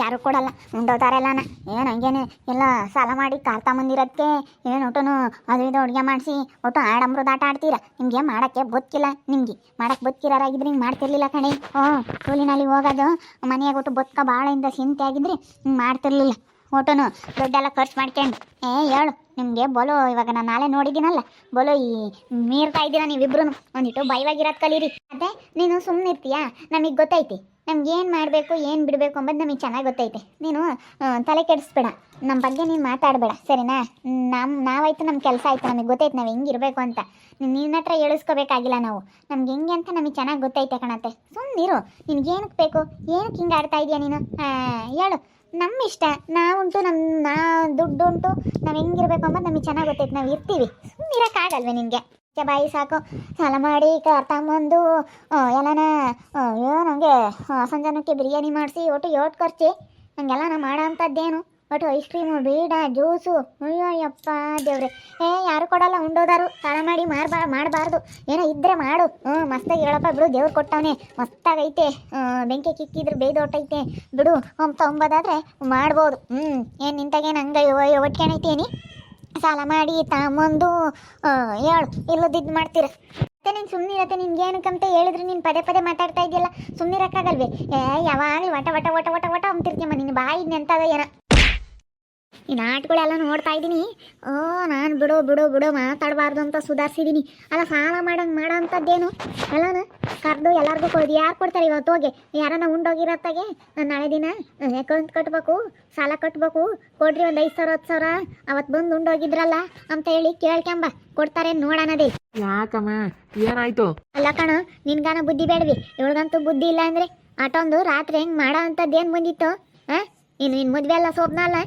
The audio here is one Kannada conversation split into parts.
ಯಾರು ಕೊಡಲ್ಲ. ಉಂಡೋತಾರೆಲ್ಲನ ಏನು ಹಂಗೇನೆ? ಎಲ್ಲ ಸಾಲ ಮಾಡಿ ಕಾರ್ ತಗೊಂಬಂದಿರೋದಕ್ಕೆ ಏನು ಒಟ್ಟನು ಅದು ಇದು ಅಡುಗೆ ಮಾಡಿಸಿ ಒಟ್ಟು ಆಡಂಬ್ರದ್ದು ಆಟ ಆಡ್ತೀರ? ನಿಮಗೆ ಮಾಡೋಕ್ಕೆ ಗೊತ್ತಿಲ್ಲ ನಿಮಗೆ. ಮಾಡಕ್ಕೆ ಬದುಕಿರೋರಾಗಿದ್ರೆ ಹಿಂಗೆ ಮಾಡ್ತಿರ್ಲಿಲ್ಲ ಕಣೆ. ಓ ಕೂಲಿನಲ್ಲಿ ಹೋಗೋದು. ಮನೆಯಾಗ ಒಟ್ಟು ಬದುಕ ಭಾಳ ಚಿಂತೆ ಆಗಿದ್ರೆ ಹಿಂಗೆ ಮಾಡ್ತಿರ್ಲಿಲ್ಲ. ಒಟ್ಟನು ದುಡ್ಡೆಲ್ಲ ಖರ್ಚು ಮಾಡ್ಕೊಂಡು. ಏ, ಹೇಳು, ನಿಮಗೆ ಬೋಲೋ ಇವಾಗ ನಾನು ನಾಳೆ ನೋಡಿದ್ದೀನಲ್ಲ. ಬೋಲೋ ಈ ಮೀರ್ತಾ ಇದ್ದೀರಾ ನೀವಿಬ್ರು ಒಂದಿಟ್ಟು ಭಯವಾಗಿರೋದು ಕಲೀರಿ. ಅದೇ, ನೀನು ಸುಮ್ಮನೆ ಇರ್ತೀಯಾ ನಮಗೆ ಗೊತ್ತೈತಿ. ನಮ್ಗೆ ಏನು ಮಾಡಬೇಕು, ಏನು ಬಿಡಬೇಕು ಅಂಬೋದು ನಮಗೆ ಚೆನ್ನಾಗಿ ಗೊತ್ತೈತೆ. ನೀನು ತಲೆ ಕೆಡಿಸ್ಬೇಡ. ನಮ್ಮ ಬಗ್ಗೆ ನೀನು ಮಾತಾಡಬೇಡ, ಸರಿನಾ? ನಮ್ಮ ನಾವಾಯ್ತು ನಮ್ಮ ಕೆಲಸ ಆಯಿತು, ನಮಗೆ ಗೊತ್ತೈತೆ ನಾವು ಹೆಂಗಿರಬೇಕು ಅಂತ. ನಿನ್ನ ಹತ್ರ ಎಳಿಸ್ಕೋಬೇಕಾಗಿಲ್ಲ ನಾವು. ನಮ್ಗೆ ಹೆಂಗೆ ಅಂತ ನಮಗೆ ಚೆನ್ನಾಗಿ ಗೊತ್ತೈತೆ ಕಣತ್ತೆ. ಸುಮ್ಮನಿರು ನಿನ್ಗೆ ಏನಕ್ಕೆ ಬೇಕು? ಏನಕ್ಕೆ ಹಿಂಗೆ ಆಡ್ತಾ ಇದೆಯಾ ನೀನು? ಹೇಳು. ನಮ್ಮ ಇಷ್ಟ. ನಾವುಂಟು ನಮ್ಮ ನಾ ದುಡ್ಡು ಉಂಟು ನಾವು ಹೆಂಗಿರ್ಬೇಕು ಅಂಬೋದು ನಮಗೆ ಚೆನ್ನಾಗಿ ಗೊತ್ತೈತೆ. ನಾವು ಇರ್ತೀವಿ. ಸುಮ್ಮನೆ ಇರೋಕ್ಕಾಗಲ್ವೇ ನಿನಗೆ? ಬಾಯಿ ಸಾಕು. ಸಾಲ ಮಾಡಿ ಕರ್ತಂಬಂದು ಎಲ್ಲನ ಅಯ್ಯೋ ನನಗೆ ಸಂಜಾನಕ್ಕೆ ಬಿರಿಯಾನಿ ಮಾಡಿಸಿ, ಒಟ್ಟು ಯೋಟ್ ಖರ್ಚಿ. ನನಗೆಲ್ಲ ನಾ ಮಾಡೋ ಅಂಥದ್ದೇನು ಒಟ್ಟು ಐಸ್ ಕ್ರೀಮು ಬೀಡ ಜ್ಯೂಸು ಅಯ್ಯೋ ಯಪ್ಪ ದೇವ್ರೆ. ಏ, ಯಾರು ಕೊಡಲ್ಲ ಉಂಡೋದಾರು ಸಾಲ ಮಾಡಿ ಮಾರ್ಬಾ, ಮಾಡಬಾರ್ದು. ಏನೋ ಇದ್ರೆ ಮಾಡು. ಹ್ಞೂ, ಮಸ್ತಾಗಿ ಹೇಳಪ್ಪ, ಬಿಡು, ದೇವ್ರು ಕೊಟ್ಟವನೆ. ಮಸ್ತಾಗೈತೆ. ಬೆಂಕಿ ಕಿಕ್ಕಿದ್ರೆ ಬೇಯ್ದೊಟ್ಟೈತೆ ಬಿಡು ಅಂತ ಅಂಬೋದಾದ್ರೆ ಮಾಡ್ಬೋದು. ಹ್ಞೂ, ಏನು ನಿಂತಾಗೇನು ಹಂಗೆ ಒಟ್ಕೊಂಡೈತೇನಿ ಸಾಲ ಮಾಡಿ ಆ, ಹೇಳು ಇಲ್ಲದಿದ್ದು ಮಾಡ್ತೀರ. ಮತ್ತೆ ನೀನು ಸುಮ್ಮನಿರತ್ತೆ ನಿನ್ಗೆ ಏನಕ್ಕಂತ ಹೇಳಿದ್ರೆ ನೀನು ಪದೇ ಪದೇ ಮಾತಾಡ್ತಾ ಇದೆಯಲ್ಲ ಸುಮ್ಮನಿರಕ್ಕಾಗಲ್ವೇ ಏ ಯಾವಾಗಲೂ ವಟ ವಟ ವಟ ವಟ ವಟ ಅಂತಿರ್ತೀಯಮ್ಮ ನಿನ್ನ ಬಾಯಿ ನೆಂತಾಗ ಏನ? ಈ ನಾಟಗಳೆಲ್ಲ ನೋಡ್ತಾ ಇದ್ದೀನಿ. ಓ ನಾನು ಬಿಡೋ ಬಿಡೋ ಬಿಡೋ ಮಾತಾಡಬಾರ್ದು ಅಂತ ಸುಧಾರಿಸಿದ್ದೀನಿ ಅಲ್ಲ ಸಾಲ ಮಾಡಂಗೆ ಮಾಡೋ ಅಂಥದ್ದೇನು ಎಲ್ಲನ ಕರೆದು ಎಲ್ಲರಿಗೂ ಕೊಡಿ ಯಾರು ಕೊಡ್ತಾರೆ ಇವತ್ತು? ಹೋಗಿ. ಯಾರನ್ನ ಉಂಡೋಗಿರತ್ತಾಗೆ? ನಾನು ನಾಳೆ ದಿನ ಅಕೌಂಟ್ ಕಟ್ಟಬೇಕು ಸಾಲ ಕಟ್ಟಬೇಕು ಕೊಡ್ರಿ ಒಂದು ಐದು ಸಾವಿರ ಹತ್ತು ಸಾವಿರ. ಅವತ್ತು ಬಂದು ಉಂಡೋಗಿದ್ರಲ್ಲ ಅಂತ ಹೇಳಿ ಕೇಳ್ಕೊಂಬ. ಕೊಡ್ತಾರೆ ನೋಡೋಣದೇ ಯಾಕಮ್ಮ ಏನಾಯ್ತು? ಅಲ್ಲ ಕಣ ನಿನ್ಗಾನ ಬುದ್ಧಿ ಬೇಡವಿ. ಇವಳಿಗಂತೂ ಬುದ್ಧಿ ಇಲ್ಲ ಅಂದ್ರೆ ಆಟೊಂದು ರಾತ್ರಿ ಹೆಂಗ್ ಮಾಡೋ ಅಂಥದ್ದು ಏನು ಬಂದಿತ್ತು? ಹಾಂ? ಇನ್ನು ಇನ್ನು ಮದ್ವೆ ಅಲ್ಲ ಸೋಪ್ನ ಅಲ್ಲ?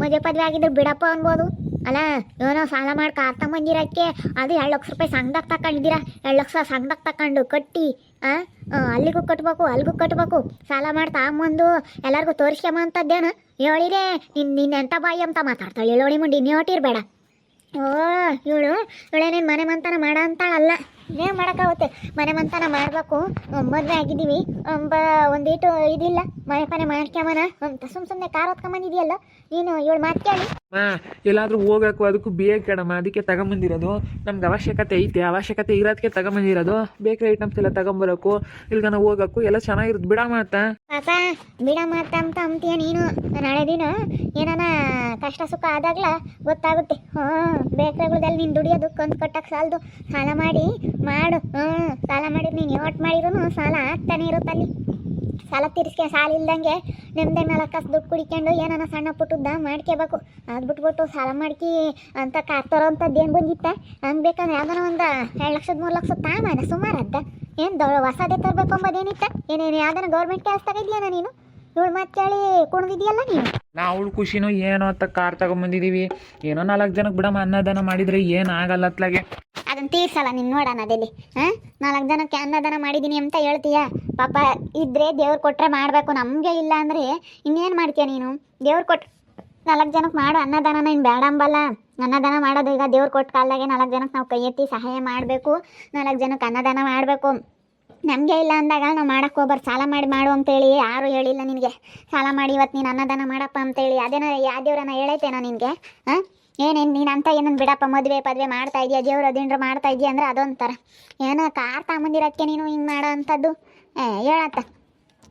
ಮದುವೆ ಪದ್ವೆ ಆಗಿದ್ರೆ ಬಿಡಪ್ಪ ಅನ್ಬೋದು. ಅಲ್ಲ ಏನೋ ಸಾಲ ಮಾಡಿ ಕಾರ್ ತಗೊಂಬಂದಿರಕ್ಕೆ ಅದು ಎರಡು ಲಕ್ಷ ರೂಪಾಯಿ ಸಂಘದಾಗ ತಗೊಂಡಿದ್ದೀರಾ ಎರಡು ಲಕ್ಷ ಸಂಘದಾಗ ತಗೊಂಡು ಕಟ್ಟಿ ಆ, ಅಲ್ಲಿಗೂ ಕಟ್ಬೇಕು ಅಲ್ಲಿಗೂ ಕಟ್ಬೇಕು. ಸಾಲ ಮಾಡಿ ತಗೊಂಬಂದು ಎಲ್ಲರಿಗೂ ತೋರಿಸ್ಕೊಂಬಂಥದ್ದೇನು ಹೇಳಿದೆ ನಿನ್ನ ನಿನ್ನ ಎಂಥ ಬಾಯಿ ಅಂತ ಮಾತಾಡ್ತಾಳೆ? ಹೇಳೋಳಿ ಮುಂಡಿ ನೀವು ಹೊಟ್ಟಿರ್ಬೇಡ. ಓ ಇವಳು ಇವಳೇನೇನು ಮನೆ ಮಂತನ ಮಾಡ ಅಂತಾಳಲ್ಲ. ಏನು ಮಾಡೋಕ್ಕಾಗುತ್ತೆ? ಮನೆ ಮಂತನ ಮಾಡಬೇಕು. ಮದುವೆ ಆಗಿದ್ದೀವಿ. ಬ ಒಂದೀಟು ಇದಿಲ್ಲ. ಮನೆ ಮನೆ ಅಂತ ಸುಮ್ ಸುಮ್ಮನೆ ಕಾರ್ ಹೊತ್ಕೊಂಬಂದಿದೆಯಲ್ಲ ನೀನು ಇವಳು ಮಾತು ಕೇಳಿ. ಮಾ ಎಲ್ಲಾದ್ರೂ ಹೋಗಕ್ಕೂ ಅದಕ್ಕೂ ಕೇಳಮ್ಮ. ಅದಕ್ಕೆ ತಗೊಂಬಂದಿರೋದು. ನಮ್ಗೆ ಅವಶ್ಯಕತೆ ಐತೆ. ಅವಶ್ಯಕತೆ ಇರೋದಕ್ಕೆ ತಗೊಂಬಂದಿರೋದು. ಬೇಕ್ರಿ ಐಟಮ್ಸ್ ಎಲ್ಲ ತಗೊಂಬರೋಕು ಇಲ್ಗನ ಹೋಗಕ್ಕೂ ಎಲ್ಲ ಚೆನ್ನಾಗಿರುತ್ತೆ ಬಿಡ ಮಾತಾ. ಪಾಪ ಬಿಡ ಮಾತ ಅಂತ ಅಂತೀಯ ನೀನು. ನಾಳೆ ದಿನ ಏನಾನ ಕಷ್ಟ ಸುಖ ಆದಾಗ್ಲ ಗೊತ್ತಾಗುತ್ತೆ. ಹ್ಞೂ ಬೇಕರಿಗಳದಲ್ಲಿ ನೀನು ದುಡಿಯೋದು? ಕಂತು ಕಟ್ಟಕ್ಕೆ ಸಾಲದು. ಸಾಲ ಮಾಡಿ ಮಾಡು. ಹ್ಞೂ ಸಾಲ ಮಾಡಿ ನೀನು ಯಾವತ್ತು ಮಾಡಿದ್ರು ಸಾಲ ಆಗ್ತಾನೆ ಇರುತ್ತಲ್ಲಿ ಸಾಲ ತೀರಿಸ್ಕೆ ಸಾಲ ಇಲ್ದಂಗೆ ನಿಮ್ದೆ ನಾಲ್ಕು ಕಾಸು ದುಡ್ಡು ಕುಡಿಕೊಂಡು ಏನಾನ ಸಣ್ಣ ಪುಟ್ಟದ್ದ ಮಾಡ್ಕೋಬೇಕು ಅದು ಬಿಟ್ಬಿಟ್ಟು ಸಾಲ ಮಾಡ್ಕಿ ಅಂತ ಕಾರ್ ತರೋ ಅಂಥದ್ದು ಏನು ಬಂದಿತ್ತ? ಹಂಗೆ ಬೇಕಂದ್ರೆ ಯಾವ್ದಾರ ಒಂದು ಎರಡು ಲಕ್ಷದ, ಮೂರು ಲಕ್ಷ ತಾಮಾನ ಸುಮಾರು ಅದ್ದ. ಏನು ದೊ ಹೊಸದೇ ತರಬೇಕು ಅಂಬೋದೇನಿತ್ತ ಏನೇನು ಯಾವ್ದಾನ ಗೌರ್ಮೆಂಟ್ ಕೆಲಸ ತಗಿದ್ಯಾನ ನೀನು? ಇವಳು ಮಾತು ಕೇಳಿ ಕುಣಿದಿದ್ಯಲ್ಲ ನೀನು? ನಾವು ಅವಳು ಖುಷಿನೋ ಏನೋ ಅಂತ ಕಾರ್ ತಗೊಂಬಂದಿದೀವಿ. ಏನೋ ನಾಲ್ಕು ಜನಕ್ಕೆ ಬಿಡಮ್ಮ ಅನ್ನದಾನ ಮಾಡಿದ್ರೆ ಏನು ಆಗಲ್ಲ ಅತ್ಲಾಗೆ ಅದನ್ನ ತೀರ್ಸಲ್ಲ ನೀನು ನೋಡೋಣ ಅದೇಲಿ ಹಾಂ? ನಾಲ್ಕು ಜನಕ್ಕೆ ಅನ್ನದಾನ ಮಾಡಿದ್ದೀನಿ ಅಂತ ಹೇಳ್ತೀಯ? ಪಾಪ ಇದ್ರೆ ದೇವ್ರು ಕೊಟ್ಟರೆ ಮಾಡಬೇಕು. ನಮಗೆ ಇಲ್ಲ ಅಂದರೆ ಇನ್ನೇನು ಮಾಡ್ತೀಯ ನೀನು? ದೇವ್ರು ಕೊಟ್ಟು ನಾಲ್ಕು ಜನಕ್ಕೆ ಮಾಡು ಅನ್ನದಾನ ನೀನು ಬೇಡಂಬಲ್ಲ ಅನ್ನದಾನ ಮಾಡೋದು ಈಗ ದೇವ್ರು ಕೊಟ್ಟ ಕಾಲದಾಗೆ ನಾಲ್ಕು ಜನಕ್ಕೆ ನಾವು ಕೈ ಎತ್ತಿ ಸಹಾಯ ಮಾಡಬೇಕು. ನಾಲ್ಕು ಜನಕ್ಕೆ ಅನ್ನದಾನ ಮಾಡಬೇಕು. ನಮಗೆ ಇಲ್ಲ ಅಂದಾಗ ನಾವು ಮಾಡಕ್ಕೆ ಹೋಗ್ಬಾರ್ದು. ಸಾಲ ಮಾಡಿ ಮಾಡು ಅಂತೇಳಿ ಯಾರು ಹೇಳಿಲ್ಲ ನಿನಗೆ. ಸಾಲ ಮಾಡಿ ಇವತ್ತು ನೀನು ಅನ್ನದಾನ ಮಾಡಪ್ಪ ಅಂತೇಳಿ. ಅದೇನೋ ಯಾವ ದೇವ್ರನ್ನ ಹೇಳೈತೇನೋ ನಿನಗೆ? ಹಾಂ? ಏನೇನು ನೀನು ಅಂತ ಏನನ್ನು ಬಿಡಪ್ಪ, ಮದುವೆ ಪದುವೆ ಮಾಡ್ತಾ ಇದೆಯಾ ದೇವ್ರ ಅದಿಂಡ್ರ ಮಾಡ್ತಾ ಇದೆಯಾ ಅಂದ್ರೆ ಅದೊಂಥರ. ಏನೋ ಕಾರ್ ತಗೊಂಬಂದಿರೋಕ್ಕೆ ನೀನು ಹಿಂಗೆ ಮಾಡೋ ಅಂಥದ್ದು. ಏ, ಹೇಳತ್ತ.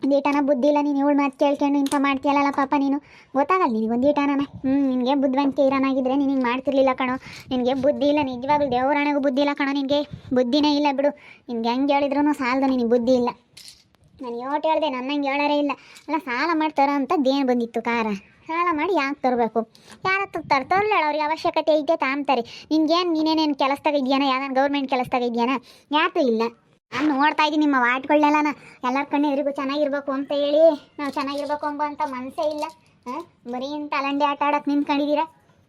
ಒಂದೀಟನ ಬುದ್ಧಿ ಇಲ್ಲ, ನೀನು ಇವಳು ಮಾತು ಕೇಳ್ಕೊಂಡು ಇಂಥ ಮಾಡ್ತೀಯಲ್ಲ ಪಾಪ ನೀನು. ಗೊತ್ತಾಗಲ್ಲ ನಿನಗೆ ಒಂದೀಟನ ಹ್ಞೂ ನಿನಗೆ ಬುದ್ಧಿವಂತಿಕೆ ಇರೋನಾಗಿದ್ದರೆ ನೀನು ಮಾಡ್ತಿರ್ಲಿಲ್ಲ ಕಣೋ. ನಿನಗೆ ಬುದ್ಧಿ ಇಲ್ಲ, ನಿಜವಾಗ್ಲೂ ದೇವರಾಣೆಗೂ ಬುದ್ಧಿ ಇಲ್ಲ ಕಣೋ ನಿನಗೆ. ಬುದ್ಧಿನೇ ಇಲ್ಲ ಬಿಡು. ನಿನಗೆ ಹೆಂಗೆ ಹೇಳಿದ್ರು ಸಾಲದು ನಿನಗೆ ಬುದ್ಧಿ ಇಲ್ಲ. ನಾನು ಯೋಟ್ ಹೇಳಿದೆ, ನನ್ನಂಗೆ ಹೇಳೋರೇ ಇಲ್ಲ. ಅಲ್ಲ, ಸಾಲ ಮಾಡ್ತಾರೋ ಅಂತದ್ದು ಏನು ಬಂದಿತ್ತು ಕಾರ? ಸಾಲ ಮಾಡಿ ಯಾಕೆ ತರಬೇಕು? ಯಾರ ತರ್ ತರಲಿಲ್ಲ ಅವ್ರಿಗೆ ಅವಶ್ಯಕತೆ ಐತೆ ತಾಂತಾರೆ ನಿನ್ಗೇನು, ನೀನೇನೇನು ಕೆಲಸದಾಗ ಇದೆಯಾನ ಯಾವ್ದಾನ ಗೌರ್ಮೆಂಟ್ ಕೆಲಸದಾಗ ಇದೆಯಾನ ಯಾಕೂ ಇಲ್ಲ. ನಾನು ನೋಡ್ತಾ ಇದ್ದೀನಿ ನಿಮ್ಮ ವಾಟ್ಗಳನ್ನೆಲ್ಲ ಎಲ್ಲರ ಕಣ್ಣು ಎದುರಿಗೂ ಚೆನ್ನಾಗಿರ್ಬೇಕು ಅಂತ ಹೇಳಿ, ನಾವು ಚೆನ್ನಾಗಿರ್ಬೇಕು ಅಂಬೋ ಅಂತ ಮನಸ್ಸೇ ಇಲ್ಲ. ಹಾಂ? ಬರೀ ತಲಂಡಿ ಆಟ ಆಡೋಕೆ ನಿಂತ್ಕೊಂಡಿದ್ದೀರಾ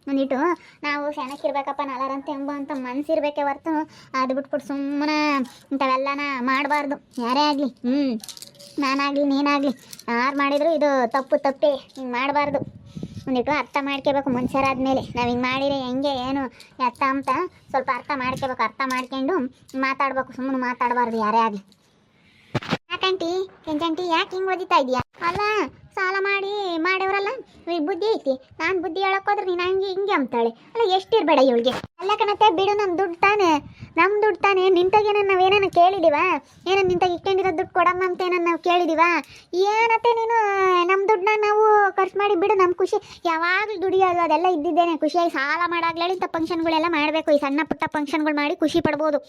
ಒಂದಿಟ್ಟು ನಾವು ಸೆಣಕ್ಕಿರ್ಬೇಕಪ್ಪ ನಲರಂತೆ ಎಂಬ ಅಂತ ಮನಸ್ಸಿರ್ಬೇಕೆ ಹೊರ್ತು. ಅದು ಬಿಟ್ಬಿಟ್ಟು ಸುಮ್ಮನೆ ಇಂಥವೆಲ್ಲನ ಮಾಡಬಾರ್ದು. ಯಾರೇ ಆಗಲಿ. ಹ್ಞೂ ನಾನಾಗಲಿ, ನೀನಾಗಲಿ. ಯಾರು ಮಾಡಿದ್ರು ಇದು ತಪ್ಪು, ತಪ್ಪೇ. ಹಿಂಗೆ ಮಾಡಬಾರ್ದು. ಒಂದಿಟ್ಟು ಅರ್ಥ ಮಾಡ್ಕೋಬೇಕು ಮನುಷ್ಯರಾದ್ಮೇಲೆ. ನಾವು ಹಿಂಗೆ ಮಾಡಿದ್ರೆ ಹೆಂಗೆ, ಏನು, ಎತ್ತ, ಅಂತ ಸ್ವಲ್ಪ ಅರ್ಥ ಮಾಡ್ಕೋಬೇಕು, ಅರ್ಥ ಮಾಡ್ಕೊಂಡು ಮಾತಾಡ್ಬೇಕು. ಸುಮ್ಮನೆ ಮಾತಾಡಬಾರ್ದು ಯಾರೇ ಆಗಲಿ. ಯಾಕಂಟಿ, ಕೆಂಚಂಟಿ, ಯಾಕೆ ಹಿಂಗೆ ಓದಿತಾ ಇದೆಯಾ? ಅಲ್ಲ ಸಾಲ ಮಾಡಿ ಈ ಬುದ್ಧಿ ಐತಿ? ನಾನು ಬುದ್ಧಿ ಹೇಳಕ್ ಹೋದ್ರೆ ನೀನು ಹಂಗೆ ಹಿಂಗೆ ಅಂತಾಳೆ ಅಲ್ಲ, ಎಷ್ಟಿರ್ಬೇಡ ಇವಳಿಗೆ? ಅಲ್ಲ ಕಣತ್ತೆ, ಬಿಡು ನಮ್ಮ ದುಡ್ಡು ತಾನೆ. ನಮ್ಮ ದುಡ್ಡು ತಾನೆ. ನಿಂತಾಗೇನ ನಾವೇನ ಕೇಳಿದೀವ? ಏನ ನಿಂತಾಗ ಇಟ್ಕೊಂಡಿರೋ ದುಡ್ಡು ಕೊಡಮ್ಮ ಅಂತ ಏನ ನಾವು ಕೇಳಿದೀವ? ಏನತ್ತೆ ನೀನು? ನಮ್ಮ ದುಡ್ಡನ್ನ ನಾವು ಖರ್ಚು ಮಾಡಿ ಬಿಡು ನಮ್ಮ ಖುಷಿ. ಯಾವಾಗಲೂ ದುಡಿಯೋದು ಅದೆಲ್ಲ ಇದ್ದಿದ್ದೇನೆ. ಖುಷಿಯಾಗಿ ಸಾಲ ಮಾಡಾಗ್ಲೇಳಿ ಇಂಥ ಫಂಕ್ಷನ್ಗಳೆಲ್ಲ ಮಾಡಬೇಕು. ಈ ಸಣ್ಣ ಪುಟ್ಟ ಫಂಕ್ಷನ್ಗಳು ಮಾಡಿ ಖುಷಿ ಪಡ್ಬೋದು.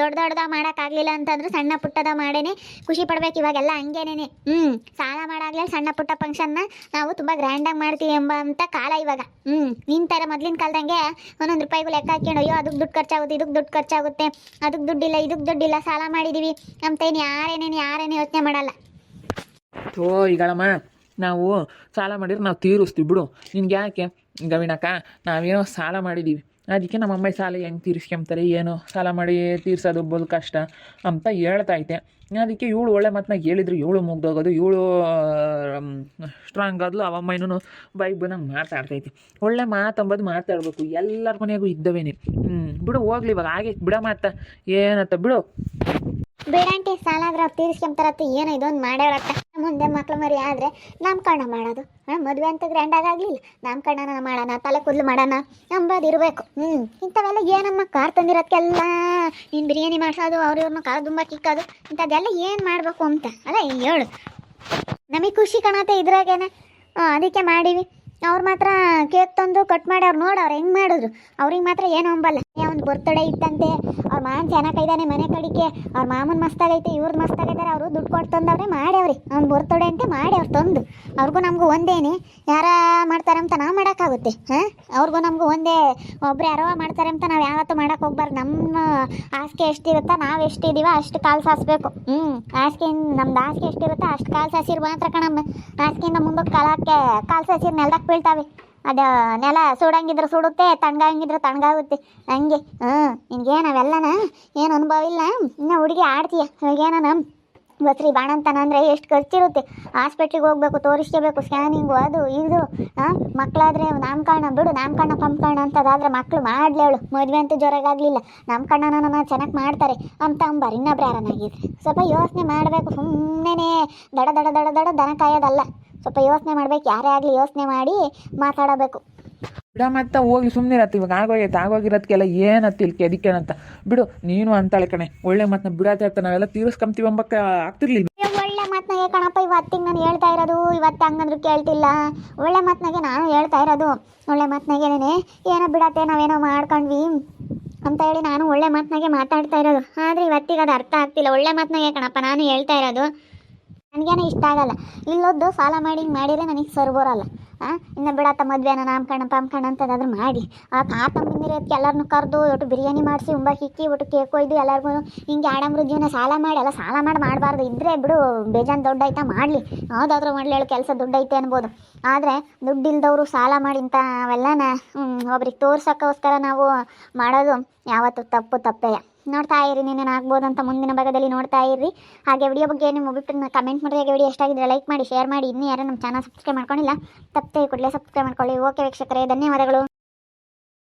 ದೊಡ್ಡ ದೊಡ್ಡದ ಮಾಡೋಕ್ಕಾಗಲಿಲ್ಲ ಅಂತಂದ್ರೆ ಸಣ್ಣ ಪುಟ್ಟದ ಮಾಡೇನೆ ಖುಷಿ ಪಡ್ಬೇಕು ಇವಾಗೆಲ್ಲ ಹಂಗೇನೇನೆ. ಹ್ಞೂ ಸಾಲ ಮಾಡಾಗ್ಲೇ ಸಣ್ಣ ಪುಟ್ಟ ಫಂಕ್ಷನ್ನ ನಾವು ತುಂಬ ಗ್ರ್ಯಾಂಡಾಗಿ ಮಾಡ್ತೀವಿ ಎಂಬ ಅಂತ ಕಾಲ ಇವಾಗ. ಹ್ಞೂ ನಿನ್ನ ಥರ ಮೊದಲಿನ ಕಾಲದಂಗೆ ಒಂದೊಂದು ರೂಪಾಯಿಗೂ ಲೆಕ್ಕ ಹಾಕೊಂಡು ಅಯ್ಯೋ ಅದಕ್ಕೆ ದುಡ್ಡು ಖರ್ಚಾಗುತ್ತೆ ಇದಕ್ಕೆ ದುಡ್ಡು ಖರ್ಚಾಗುತ್ತೆ ಅದಕ್ಕೆ ದುಡ್ಡಿಲ್ಲ ಇದಕ್ಕೆ ದುಡ್ಡಿಲ್ಲ ಸಾಲ ಮಾಡಿದ್ದೀವಿ ಅಂತ ಏನು ಯಾರೇನೇನು ಯಾರೇನೇ ಯೋಚನೆ ಮಾಡಲ್ಲ. ಥೋ, ಈಗಳಮ್ಮ, ನಾವು ಸಾಲ ಮಾಡಿದ್ರೆ ನಾವು ತೀರಿಸ್ತೀವಿ ಬಿಡು. ನಿನ್ಗೆ ಯಾಕೆ ಗವಿನಕ್ಕ, ನಾವೇನೋ ಸಾಲ ಮಾಡಿದ್ದೀವಿ ಅದಕ್ಕೆ ನಮ್ಮ ಅಮ್ಮಾಯಿ ಸಾಲ ಹೆಂಗೆ ತೀರಿಸ್ಕೊಂತಾರೆ, ಏನು ಸಾಲ ಮಾಡಿ ತೀರ್ಸೋದು ಬಲು ಕಷ್ಟ ಅಂತ ಹೇಳ್ತಾ ಐತೆ ಅದಕ್ಕೆ ಇವಳು ಒಳ್ಳೆ ಮಾತನ್ನ ಹೇಳಿದ್ರು, ಇವಳು ಮುಗ್ದೋಗೋದು, ಇವಳು ಸ್ಟ್ರಾಂಗ್ ಆದ್ಲು ಅವಮ್ಮನೂ ಬೈಕ್ ಬಂದಂಗೆ ಮಾತಾಡ್ತೈತಿ ಒಳ್ಳೆ ಮಾತಂಬೋದು ಮಾತಾಡಬೇಕು ಎಲ್ಲರ ಮನೆಗೂ ಇದ್ದವೇನೆ. ಹ್ಞೂ ಬಿಡು ಹೋಗ್ಲಿ ಇವಾಗ, ಹಾಗೆ ಬಿಡ ಮಾತ, ಏನತ್ತ ಬಿಡು. ಬೇಡ ಆಂಟಿ, ಸಾಲ ಆದ್ರೆ ತೀರಿಸ್ಕೊಂತಾರತ್ತ, ಏನೋ ಇದೊಂದು ಮಾಡ್ಯಾರತ್ತ ಮುಂದೆ ಮಕ್ಳು ಮರಿ ಆದರೆ ನಾಮಕರಣ ಮಾಡೋದು. ಮದುವೆ ಅಂತ ಗ್ರ್ಯಾಂಡಾಗಿ ಆಗಲಿಲ್ಲ. ನಾಮಕರಣ ಮಾಡೋಣ, ತಲೆ ಕೂದಲು ಮಾಡೋಣ ಅಂಬದು ಇರಬೇಕು. ಹ್ಞೂ ಇಂಥವೆಲ್ಲ ಏನಮ್ಮ ಕಾರ್ ತಂದಿರೋದಕ್ಕೆಲ್ಲ ನೀನು ಬಿರಿಯಾನಿ ಮಾಡಿಸೋದು, ಅವ್ರ ಇವ್ರನ್ನ ಕಾರ್ ತುಂಬ ಕಿಕ್ಕೋದು, ಇಂಥದ್ದೆಲ್ಲ ಏನು ಮಾಡಬೇಕು ಅಂತ? ಅಲ್ಲ, ಹೇಳು. ನಮಗೆ ಖುಷಿ ಕಾಣತ್ತೆ ಇದ್ರಾಗೇನೆ. ಅದಕ್ಕೆ ಮಾಡೀವಿ. ಅವ್ರು ಮಾತ್ರ ಕೇಕ್ ತಂದು ಕಟ್ ಮಾಡಿ ಅವ್ರು ನೋಡಿ ಅವ್ರು ಹೆಂಗೆ ಮಾಡಿದ್ರು. ಅವ್ರಿಗೆ ಮಾತ್ರ ಏನು ಅಂಬಲ್ಲ ಒಂದು ಬರ್ತಡೇ ಇತ್ತಂತೆ. ಅವ್ರ ಮಾನ್ ಚೆನ್ನಾಗೈದಾನೆ ಮನೆ ಕಡಿಕೆ. ಅವ್ರ ಮಾಮನ್ ಮಸ್ತಾಗೈತೆ ಇವ್ರದ್ದು ಮಸ್ತಾಗೈತಾರೆ ಅವರು ದುಡ್ಡು ಕೊಟ್ಟು ತಂದವ್ರೆ ಮಾಡ್ಯಾವ್ರಿ. ಅವ್ನು ಬರ್ತಡೇ ಅಂತ ಮಾಡಿ ಅವ್ರು ತಂದು. ಅವ್ರಿಗೂ ನಮಗೂ ಒಂದೇನೆ. ಯಾರ ಮಾಡ್ತಾರೆ ಅಂತ ನಾವು ಮಾಡೋಕ್ಕಾಗುತ್ತೆ, ಹಾಂ? ಅವ್ರಿಗೂ ನಮಗೂ ಒಂದೇ. ಒಬ್ರು ಯಾರೋ ಮಾಡ್ತಾರೆ ಅಂತ ನಾವು ಯಾವತ್ತೂ ಮಾಡೋಕೆ ಹೋಗ್ಬಾರ್ದು. ನಮ್ಮ ಹಾಸಿಗೆ ಎಷ್ಟಿರುತ್ತೋ ನಾವು ಎಷ್ಟಿದೀವೋ ಅಷ್ಟು ಕಾಲು ಸಾಸ್ಬೇಕು. ಹ್ಞೂ ಹಾಸಿಗೆ ನಮ್ದು ಹಾಸಿಗೆ ಎಷ್ಟಿರುತ್ತೋ ಅಷ್ಟು ಕಾಲು ಸಾಸಿರು ಮಾತ್ರ ಕಣಮ್ಮ. ಹಾಸಿಗೆಯಿಂದ ಮುಂದಕ್ಕೆ ಕಾಲಕ್ಕೆ ಕಾಲು ಸಾಸಿರು ನೆಲಕ್ಕೆ ಬೀಳ್ತಾವೆ. ಅದು ನೆಲ ಸುಡಂಗಿದ್ರೆ ಸುಡುತ್ತೆ, ತಣ್ಣಗಾಗಿದ್ರೆ ತಣ್ಣಗಾಗುತ್ತೆ. ಹಂಗೆ, ಹ್ಞೂ ನಿನಗೇನು ಅವೆಲ್ಲನ ಏನು ಅನುಭವ ಇಲ್ಲ. ಇನ್ನು ಹುಡುಗಿ ಆಡ್ತೀಯ, ಇವಾಗೇನ ಬಸ್ರಿ ಬಾಣಂತನ ಅಂದರೆ ಎಷ್ಟು ಖರ್ಚಿರುತ್ತೆ. ಹಾಸ್ಪಿಟ್ಲಿಗೆ ಹೋಗ್ಬೇಕು, ತೋರಿಸ್ಕೋಬೇಕು ಸ್ಕ್ಯಾನಿಂಗು ಅದು ಇದು, ಹಾಂ? ಮಕ್ಕಳಾದ್ರೆ ನಾಮಕರಣ, ಬಿಡು, ನಾಮಕರಣ ಪಂಕರಣ ಅಂತದಾದ್ರೆ ಮಕ್ಕಳು ಮಾಡಲೇ ಅವಳು. ಮದುವೆ ಅಂತೂ ಜೋರಾಗಲಿಲ್ಲ ನಾಮಕರಣನ ಚೆನ್ನಾಗಿ ಮಾಡ್ತಾರೆ. ಅಂತ ಅಂಬಾರ, ಇನ್ನೊಬ್ರು ಯಾರನ್ನಾಗಿದ್ರೆ. ಸ್ವಲ್ಪ ಯೋಚನೆ ಮಾಡಬೇಕು ಸುಮ್ಮನೆ ದಡ ದಡ ದಡ ದಡ, ದನ ಕಾಯೋದಲ್ಲ. ಸ್ವಲ್ಪ ಯೋಚನೆ ಮಾಡ್ಬೇಕು ಯಾರೇ ಆಗಲಿ ಯೋಚನೆ ಮಾಡಿ ಮಾತಾಡಬೇಕು. ಬಿಡ ಮತ್ತೆ ಹೋಗಿ ಸುಮ್ಮನಿರತ್ತೆ ಇವಾಗ ಆಗೋಗೈತೆ ಆಗೋಗಿರೋದಕ್ಕೆಲ್ಲ ಏನತ್ತಿಲ್ ಇಲ್ಲಿ ಕೆದಿಕೇನಂತ ಬಿಡು ನೀನು ಅಂತಾಳೆ ಕಣೆ ಒಳ್ಳೆ ಮಾತನ್ನ ಬಿಡತ್ತೆ ಅಂತ ನಾವೆಲ್ಲ ತೀರಿಸ್ಕೊಂತೀವಿ ಅಂಬಕ್ಕೆ ಆಗ್ತಿರ್ಲಿಲ್ಲ. ಒಳ್ಳೆ ಮಾತನಾಗೆ ಕಣಪ್ಪ ಇವತ್ತಿಗೆ ನಾನು ಹೇಳ್ತಾ ಇರೋದು ಇವತ್ತು ಹಂಗಂದ್ರು ಕೇಳ್ತಿಲ್ಲ. ಒಳ್ಳೆ ಮಾತನಾಗೆ ನಾನು ಹೇಳ್ತಾ ಇರೋದು ಒಳ್ಳೆ ಮಾತನಾಗೇನೆ ಏನೋ ಬಿಡತ್ತೆ ನಾವೇನೋ ಮಾಡ್ಕೊಂಡ್ವಿ ಅಂತ ಹೇಳಿ ನಾನು ಒಳ್ಳೆ ಮಾತನಾಗೆ ಮಾತಾಡ್ತಾ ಇರೋದು. ಆದರೆ ಇವತ್ತಿಗೆ ಅದು ಅರ್ಥ ಆಗ್ತಿಲ್ಲ. ಒಳ್ಳೆ ಮಾತನಾಗೆ ಕಣಪ್ಪ ನಾನು ಹೇಳ್ತಾ ಇರೋದು ನನಗೇನೋ ಇಷ್ಟ ಆಗಲ್ಲ. ಇಲ್ಲೊದ್ದು ಸಾಲ ಮಾಡಿ ಹಿಂಗೆ ಮಾಡಿದರೆ ನನಗೆ ಸರ್ ಬರೋಲ್ಲ ಹಾಂ ಇನ್ನು ಬಿಡತ್ತ ಮದುವೆನ ನಾಮಕರಣ ಅಂತ ಅಂತದಾದ್ರೂ ಮಾಡಿ. ಆ ತಾತ ಅದಕ್ಕೆ ಎಲ್ಲರನ್ನೂ ಕರೆದು ಒಟ್ಟು ಬಿರಿಯಾನಿ ಮಾಡಿಸಿ, ಉಂಬ ಹಿಕ್ಕಿ, ಒಟ್ಟು ಕೇಕ್ ಒಯ್ದು ಎಲ್ಲರಿಗೂ ಹಿಂಗೆ ಆಡಂಬ್ರ ಜೀವನ ಸಾಲ ಮಾಡಿ ಎಲ್ಲ ಸಾಲ ಮಾಡಿ ಮಾಡಬಾರ್ದು ಇದ್ದರೆ ಬಿಡು, ಬೇಜಾನ್ ದುಡ್ಡು ಐತಾ ಮಾಡಲಿ. ಯಾವುದಾದ್ರೂ ಮಾಡಲಿ ಹೇಳಿ ಕೆಲಸ ದುಡ್ಡು ಐತೆ ಅನ್ಬೋದು. ಆದರೆ ದುಡ್ಡಿಲ್ದವರು ಸಾಲ ಮಾಡಿ ಇಂಥ ಅವೆಲ್ಲನ ಒಬ್ರಿಗೆ ತೋರ್ಸೋಕ್ಕೋಸ್ಕರ ನಾವು ಮಾಡೋದು ಯಾವತ್ತೂ ತಪ್ಪು ತಪ್ಪೇ ನೋಡ್ತಾ ಇರಿ ನೀನೇನು ಆಗ್ಬೋದು ಅಂತ ಮುಂದಿನ ಭಾಗದಲ್ಲಿ ನೋಡ್ತಾ ಇರಿ. ಹಾಗೆ ವಿಡಿಯೋ ಬಗ್ಗೆ ನಿಮ್ಮ ಅಭಿಪ್ರಾಯ ಕಮೆಂಟ್ ಮಾಡಿ ಹಾಗೆ ವಿಡಿಯೋ ಎಷ್ಟಾಗಿದ್ರೆ ಲೈಕ್ ಮಾಡಿ ಶೇರ್ ಮಾಡಿ. ಇನ್ನೂ ಯಾರು ನಮ್ಮ ಚಾನಲ್ ಸಬ್ಸ್ಕ್ರೈಬ್ ಮಾಡ್ಕೊಂಡಿಲ್ಲ, ತಪ್ಪದೆ ಕೂಡಲೇ ಸಬ್ಸ್ಕ್ರೈಬ್ ಮಾಡ್ಕೊಳ್ಳಿ. ಓಕೆ ವೀಕ್ಷಕರೇ, ಧನ್ಯವಾದಗಳು.